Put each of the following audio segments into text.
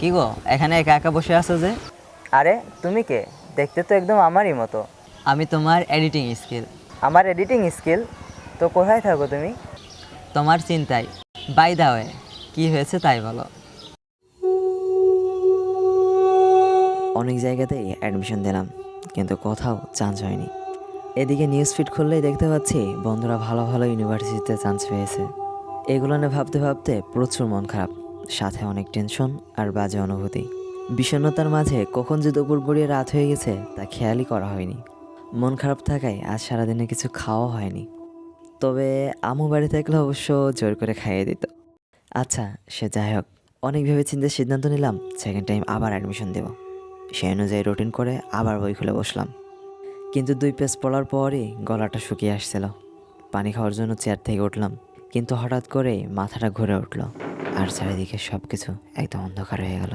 কি গো এখানে একা একা বসে আছো যে? আরে তুমি কে? দেখতে তো একদম আমারই মতো। আমি তোমার এডিটিং স্কিল আমার এডিটিং স্কিল তো কোথায় থাকো তুমি? তোমার চিন্তায়। বাই দা ওয়ে কি হয়েছে তাই বলো। অনেক জায়গাতেই অ্যাডমিশন দিলাম কিন্তু কোথাও চান্স হয়নি। এদিকে নিউজ ফিড খুললেই দেখতে পাচ্ছি বন্ধুরা ভালো ভালো ইউনিভার্সিটিতে চান্স পেয়েছে। এগুলো নিয়ে ভাবতে ভাবতে প্রচুর মন খারাপ। সাথে অনেক টেনশন আর বাজে অনুভূতি। বিষণ্ণতার মাঝে কখন যে দুপুর গড়িয়ে রাত হয়ে গেছে, তা খেয়ালই করা হয়নি। মন খারাপ থাকায় আজ সারাদিনে কিছু খাওয়া হয়নি। তবে আমু বাড়ি থাকলে অবশ্য জোর করে খাইয়ে দিত। আচ্ছা সে যাই হোক। অনেক ভেবে চিন্তে সিদ্ধান্ত নিলাম সেকেন্ড টাইম আবার অ্যাডমিশন দেব। সেই অনুযায়ী রুটিন করে আবার বই খুলে বসলাম। কিন্তু দুই পেজ পড়ার পরই গলাটা শুকিয়ে আসছিল। পানি খাওয়ার জন্য চেয়ার থেকে উঠলাম, কিন্তু হঠাৎ করেই মাথাটা ঘুরে উঠল। আর চারিদিকে সব কিছু একদম অন্ধকার হয়ে গেল।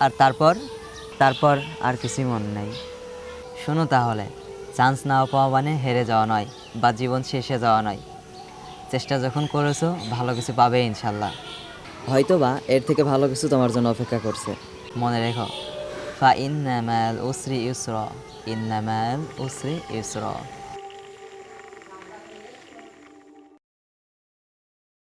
আর তারপর? তারপর আর কিছুই মনে নেই। শোনো তাহলে চান্স না পাওয়া মানে হেরে যাওয়া নয় বা জীবন শেষে যাওয়া নয়। চেষ্টা যখন করেছ ভালো কিছু পাবে ইনশাল্লাহ। হয়তো বা এর থেকে ভালো কিছু তোমার জন্য অপেক্ষা করছে। মনে রেখো ফা ইন্নামাল উসরি ইউসরা ইন্নামাল উসরি ইউসরা।